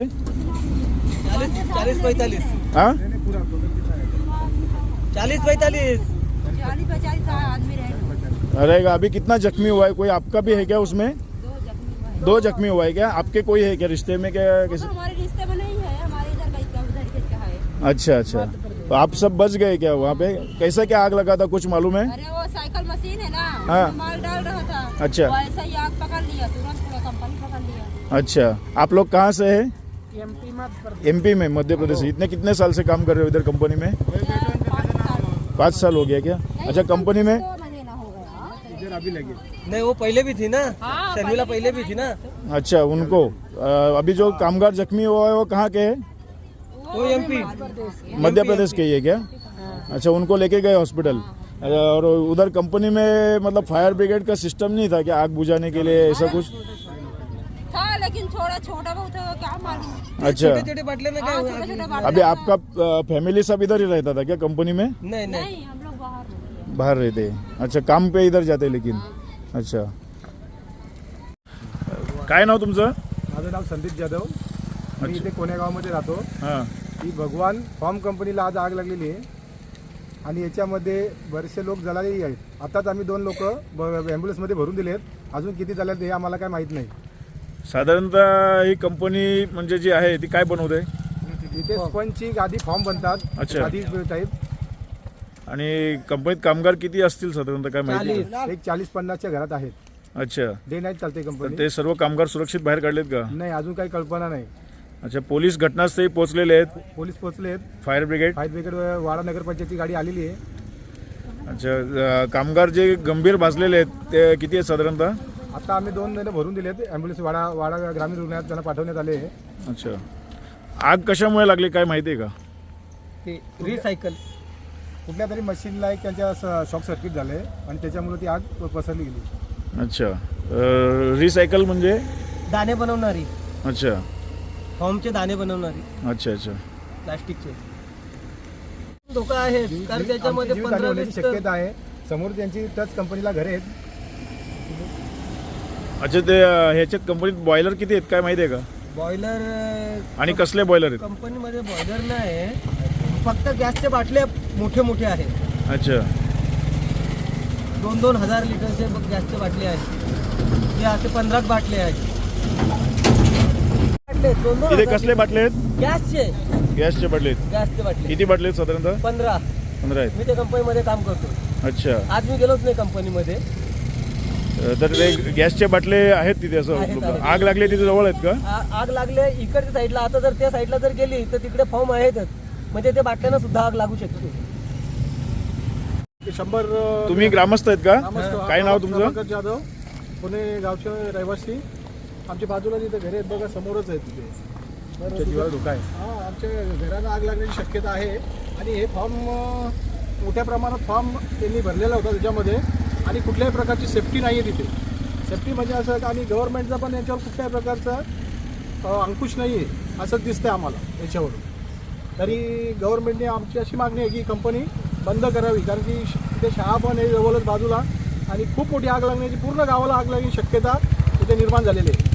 चालीस चालीस पैंतालीस। हाँ? चालीस पैंतालीस। चालीस पचास आदमी रहेगा अभी कितना जख्मी हुआ है? कोई आपका भी है क्या उसमें? दो जख्मी हुए हैं। दो जख्मी हुआ है क्या? आपके कोई है क्या रिश्ते में क्या किसी? तो हमारे रिश्ते में नहीं है हमारे इधर उधर के है। अच्छा अच्छा। तो आप सब बच गए क्या वहाँ पे? कैसे क्या आग लगा था कुछ मालूम है? अरे वो साइकिल मशीन है ना हाँ। माल डाल रहा था। अच्छा। वो ऐसा ही आग पकड़ लिया तुरंत पूरा कंपनी पकड़ लिया। अच्छा। आप लोग कहाँ से है? एमपी में मध्य प्रदेश इतने कितने साल से काम कर रहे हो इधर कंपनी में? पाँच साल हो गया क्या? अच्छा कंपनी में? महीना नहीं वो पहले भी थी ना। हाँ, शर्मिला पहले भी थी ना। अच्छा उनको। अभी जो कामगार जख्मी हुआ है वो कहाँ के है? वो एमपी मध्य प्रदेश के। ही है क्या? अच्छा उनको लेके गए हॉस्पिटल और उधर कंपनी में मतलब फायर ब्रिगेड का सिस्टम नहीं था क्या? आग बुझाने के लिए ऐसा कुछ? था लेकिन छोटा छोटा बहुत है, क्या मालूम। अच्छा। छोटे छोटे बाटले में क्या हाँ, हुआ? छोटे छोटे अभी? आपका फैमिली सब इधर ही रहता था क्या कंपनी में? नहीं नहीं। नहीं हम लोग बाहर हो। गए बाहर रहते अच्छा काम पे इधर जाते लेकिन। अच्छा। काय नाव तुमचं? माझं नाव संदीप जाधव. मी इथे कोण्या गावामध्ये राहतो. हां. ही भगवान फॉर्म कंपनीला आज आग लागलेली आहे. आणि याच्यामध्ये बरेचसे लोक जळालेही आहेत. आताच आम्ही दोन लोक ॲम्ब्युलन्समध्ये भरून दिले आहेत अजून किती झाले हे आम्हाला काय माहीत नाही. साधारणतः ही कंपनी म्हणजे जी आहे ती काय बनवते? इथे स्पंजची गादी फॉर्म बनतात अच्छा. गादी टाईप आणि कंपनीत कामगार किती असतील साधारणतः काय माहिती? एक चाळीस पन्नासच्या घरात आहेत. अच्छा. डे नाईट चालते तर कंपनी. ते सर्व कामगार सुरक्षित बाहेर काढलेत का? नाही अजून काही कल्पना नाही. अच्छा पोलीस घटनास्थळी पोहोचलेले आहेत. पोलीस पोहोचले आहेत. Fire brigade? Fire brigade Wada नगरपंचायतची गाडी आलेली आहे. अच्छा अं, कामगार जे गंभीर भाजलेले आहेत ते किती आहेत साधारणतः? आता आम्ही दोन जण भरून दिले आहेत ॲम्ब्युलन्स वाडा वाडा ग्रामीण रुग्णालयात त्यांना पाठवण्यात आले आहे. अच्छा. आग कशामुळे लागली काय माहिती आहे का? ते रिसायकल कुठल्या तरी मशीनला एक त्यांच्या शॉक सर्किट झाले आणि त्याच्यामुळे ती आग प- पसरली गेली. अच्छा. रिसायकल म्हणजे? दाणे बनवणारी. अच्छा. फॉर्मचे दाणे बनवणारी. अच्छा अच्छा. प्लास्टिकचे. धोका आहे कारण त्याच्यामध्ये आमची जीवितहानी पंधरा होण्याची वीस शक्यता आहे. समोर त्यांची त्याच कंपनीला घरे आहेत अच्छा ते अं, ह्याच्यात कंपनीत बॉयलर किती आहेत काय माहिती आहे का? बॉयलर आणि कसले बॉयलर आहेत? कंपनीमध्ये बॉयलर नाही फक्त गॅसचे बाटले मोठे मोठे आहेत. अच्छा. दोन दोन हजार लिटरचे गॅसचे बाटले आहेत. हे असे पंधरा बाटले आहेत. बाटले दोन दोन इथे हजार कसले बाटले आहेत? लिटर. गॅसचे. गॅसचे बाटले आहेत. गॅसचे बाटले किती बाटले आहेत साधारणतः? पंधरा. पंधरा आहेत. मी त्या कंपनीमध्ये काम करतो. अच्छा. आज मी गेलोच नाही कंपनीमध्ये. तर ते गॅसचे बाटले आहेत तिथे असं आहेत, उपलब्ध. आहेत. आग लागली तिथे जवळ आहेत का? आ- आग लागले इकडच्या साईडला. आता जर त्या साईडला जर गेली तर तिकडे फॉर्म आहेतच. म्हणजे ते बाटल्यानं सुद्धा आग लागू शकते. शंभर अं, तुम्ही ग्रामस्थ आहेत का? ग्रामस्थ- काय नाव तुमचं? प्रभाकर जाधव पुणे गावचे रहिवासी. आमच्या बाजूला जिथे घरे आहेत बघा समोरच आहेत तिथे. आमच्या जीवाला धोका आहे. हां आमच्या घराला आग लागण्याची शक्यता आहे. आणि हे फॉर्म मोठ्या प्रमाणात फॉर्म त्यांनी भरलेला होता त्याच्यामध्ये. आणि कुठल्याही प्रकारची सेफ्टी नाही आहे तिथे. सेफ्टी म्हणजे असं आणि गव्हर्नमेंटचा पण याच्यावर कुठल्याही प्रकारचा अंकुश नाही आहे असंच दिसतं आम्हाला याच्यावरून. तरी गव्हर्नमेंटने आमची अशी मागणी आहे की कंपनी बंद करावी कारण की तिथे शाळा पण आहे जवळच बाजूला आणि खूप मोठी आग लागण्याची पूर्ण गावाला आग लागण्याची शक्यता तिथे निर्माण झालेली आहे.